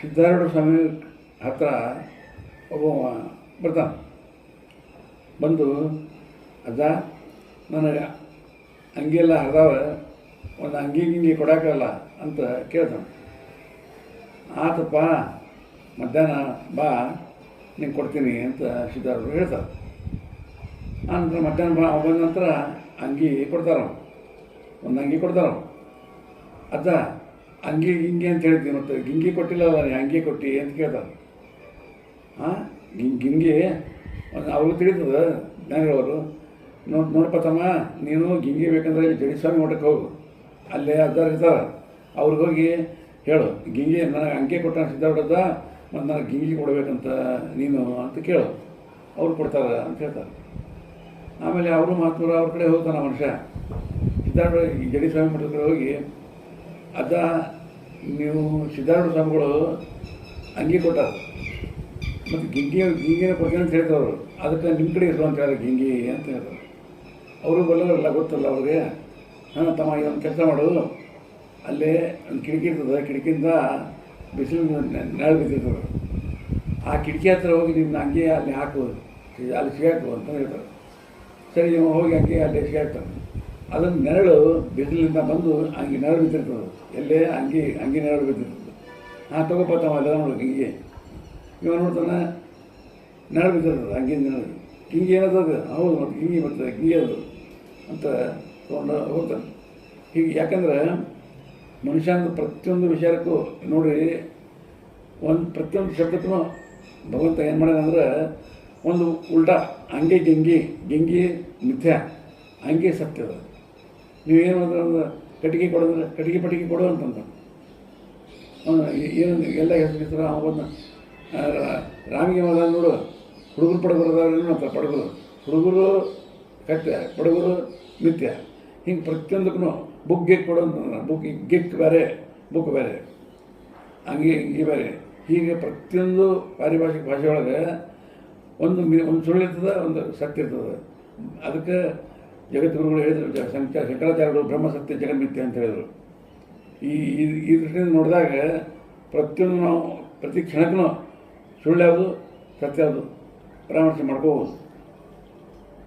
ಸಿದ್ಧಾರೂಢ ಸ್ವಾಮಿ ಹತ್ರ ಒಬ್ಬ ಬರ್ತಾನೆ. ಬಂದು, ಅಜ್ಜ, ನನಗೆ ಅಂಗಿಯೆಲ್ಲ ಹರಿದಾವ, ಒಂದು ಅಂಗಿ ಗಿಂಗಿ ಕೊಡೋಕ್ಕಲ್ಲ ಅಂತ ಕೇಳ್ತಾನೆ. ಆತಪ್ಪ, ಮಧ್ಯಾಹ್ನ ಬಾ, ನಿಂಗೆ ಕೊಡ್ತೀನಿ ಅಂತ ಸಿದ್ಧಾರೂಢ ಹೇಳ್ತಾರೆ. ಆನಂತರ ಮಧ್ಯಾಹ್ನ ಬಾ, ಬಂದ ನಂತರ ಅಂಗಿ ಕೊಡ್ತಾರೆ ಒಂದು ಅಂಗಿ ಕೊಡ್ತಾರೆ ಅಜ್ಜ ಅಂಗಿ ಹಿಂಗೆ ಅಂತ ಹೇಳ್ತೀನಿ ಮತ್ತೆ, ಗಿಂಗಿ ಕೊಟ್ಟಿಲ್ಲಲ್ಲ ನೀ ಹಂಗೆ ಕೊಟ್ಟಿ ಅಂತ ಕೇಳ್ತಾರೆ ಹಾಂ ಗಿಂಗ್ ಅವ್ರಿಗೆ ತಿಳಿತದ ಜ್ಞಾನಿಗಳವರು ನೋಡಿ, ನೋಡಪ್ಪ ತಮ್ಮ, ನೀನು ಗಿಂಗಿ ಬೇಕಂದ್ರೆ ಇಲ್ಲಿ ಜಡಿಸ್ವಾಮಿ ಮಠಕ್ಕೆ ಹೋಗು. ಅಲ್ಲೇ ಅಜ್ಜಾರು ಇರ್ತಾರೆ. ಅವ್ರಿಗೆ ಹೋಗಿ ಹೇಳು, ಗಿಂಗಿ ನನಗೆ ಅಂಕೆ ಕೊಟ್ಟ ಸಿದ್ಧಾರ್ಥ ಮತ್ತು ನನಗೆ ಗಿಂಗಿ ಕೊಡಬೇಕಂತ ನೀನು ಅಂತ ಕೇಳು. ಅವ್ರು ಕೊಡ್ತಾರೆ ಅಂತ ಹೇಳ್ತಾರೆ. ಆಮೇಲೆ ಅವರು ಮಾತ್ರ ಅವ್ರ ಕಡೆ ಹೋಗ್ತಾನೆ ಮನುಷ್ಯ. ಸಿದ್ಧಾರ್ಥ ಈ ಜಡಿಸ್ವಾಮಿ ಮಠದ ಕಡೆ ಹೋಗಿ ಅಜ್ಜ ನೀವು ಸಿದ್ಧಾರ್ಥ ಸ್ವಾಮಿಗಳು ಅಂಗಿ ಕೊಟ್ಟರು ಮತ್ತು ಗಿಂಗಿ ಗಿಂಗಿನ ಬಗ್ಗೆ ಅಂತ ಹೇಳ್ತವ್ರು ಅದಕ್ಕೆ ನಿಮ್ಮ ಕಡೆ ಇರೋ ಅಂತ ಹೇಳಿ ಗಿಂಗಿ ಅಂತ ಹೇಳ್ತಾರೆ ಅವರು ಬಲ್ಲವರಲ್ಲ ಗೊತ್ತಲ್ಲ ಅವ್ರಿಗೆ. ಹಾಂ, ತಮ್ಮ ಇದೊಂದು ಕೆಲಸ ಮಾಡು. ಅಲ್ಲೇ ಒಂದು ಕಿಟಕಿ ಇರ್ತದೆ, ಕಿಟಕಿಯಿಂದ ಬಿಸಿಲು ನೆರಳು ಬಿದ್ದಿರ್ತದೆ. ಆ ಕಿಟಕಿ ಹತ್ರ ಹೋಗಿ ನಿಮ್ಮ ಹಂಗೆ ಅಲ್ಲಿ ಹಾಕು ಅಲ್ಲಿ ಸಿಗಾಕು ಅಂತ ಹೇಳ್ತಾರೆ ಸರಿ ನೀವು ಹೋಗಿ ಹಂಗೆ ಅಲ್ಲಿ ಸಿಗಾಕ್ತಾನೆ. ಅದನ್ನು ನೆರಳು ಬಿಸಿಲಿಂದ ಬಂದು ಅಂಗಿ ನೆರಳು ಬಿದ್ದಿರ್ತದೆ. ಎಲ್ಲೇ ಅಂಗಿ ಅಂಗಿ ನೆರಳು ಬಿದ್ದಿರ್ತದೆ. ಹಾಂ, ತಗೋಪ್ಪ ತಮ್ಮ ಎಲ್ಲ ನೋಡ್ಬೇಕು ಹಿಂಗೆ ಇವ ನೋಡ್ತಾನೆ, ನೆರಳು ಬಿದ್ದಿರ್ತದೆ ಅಂಗಿ ನೆರಳು. ಹಿಂಗೆ ಏನದು ಹೌದು ನೋಡಿ ಹಿಂಗೆ ಬರ್ತದೆ ಹಿಂಗೆ ಅದು ಅಂತ ತೊಗೊಂಡು ಹೋಗ್ತಾನೆ. ಹೀಗೆ, ಯಾಕಂದ್ರೆ ಮನುಷ್ಯನ ಪ್ರತಿಯೊಂದು ವಿಚಾರಕ್ಕೂ ನೋಡಿ, ಒಂದು ಪ್ರತಿಯೊಂದು ಶಬ್ದಕ್ಕೂ ಭಗವಂತ ಏನು ಮಾಡ್ಯಾನಂದ್ರೆ ಒಂದು ಉಲ್ಟಾ ಹಂಗೆ ಗಿಂಗಿ ಗಿಂಗಿ ಮಿಥ್ಯ ಹಂಗೆ ಸತ್ಯದ. ನೀವೇನು ಅಂದ್ರೆ ಒಂದು ಕಟ್ಟಿಗೆ ಕೊಡೋದ್ರೆ, ಕಟ್ಟಿಗೆ ಪಟ್ಟಿಗೆ ಕೊಡು ಅಂತಂದ. ಏನು ಎಲ್ಲ ಹೆಸರು ಅವನ್ನ ರಾಮಿಗೆ ಮಗ ನೋಡು. ಹುಡುಗರು ಪಡಗರು ಅಂತ ಪಡಗರು ಹುಡುಗರು ಕತ್ಯ ಪಡಗರು ನಿತ್ಯ. ಹಿಂಗೆ ಪ್ರತಿಯೊಂದಕ್ಕೂ ಬುಕ್ ಗೆಕ್ ಕೊಡು ಅಂತಂದ್ರೆ ಬುಕ್ ಗೆಕ್ ಬೇರೆ ಬುಕ್ ಬೇರೆ. ಹಂಗೆ, ಹಿಂಗೆ ಬೇರೆ. ಹೀಗೆ ಪ್ರತಿಯೊಂದು ಪಾರಿಭಾಷಿಕ ಭಾಷೆ ಒಳಗೆ ಒಂದು ಮಿ, ಒಂದು ಸುಳ್ಳಿರ್ತದೆ ಒಂದು ಸತ್ಯ ಇರ್ತದೆ. ಅದಕ್ಕೆ ಜಗದ್ಗುರುಗಳು ಹೇಳಿದ್ರು ಶಂಕ, ಶಂಕರಾಚಾರ್ಯರು ಬ್ರಹ್ಮ ಸತ್ಯ ಜಗನ್ಮಿತ್ಯ ಅಂತ ಹೇಳಿದರು. ಈ, ಈ- ದೃಷ್ಟಿಯಿಂದ ನೋಡಿದಾಗ ಪ್ರತಿಯೊಂದು ನಾವು, ಪ್ರತಿ ಕ್ಷಣಕ್ಕೂ ಸುಳ್ಳು ಯಾವುದು, ಸತ್ಯ ಯಾವುದು, ಪರಾಮರ್ಶೆ ಮಾಡ್ಕೋಬೋದು.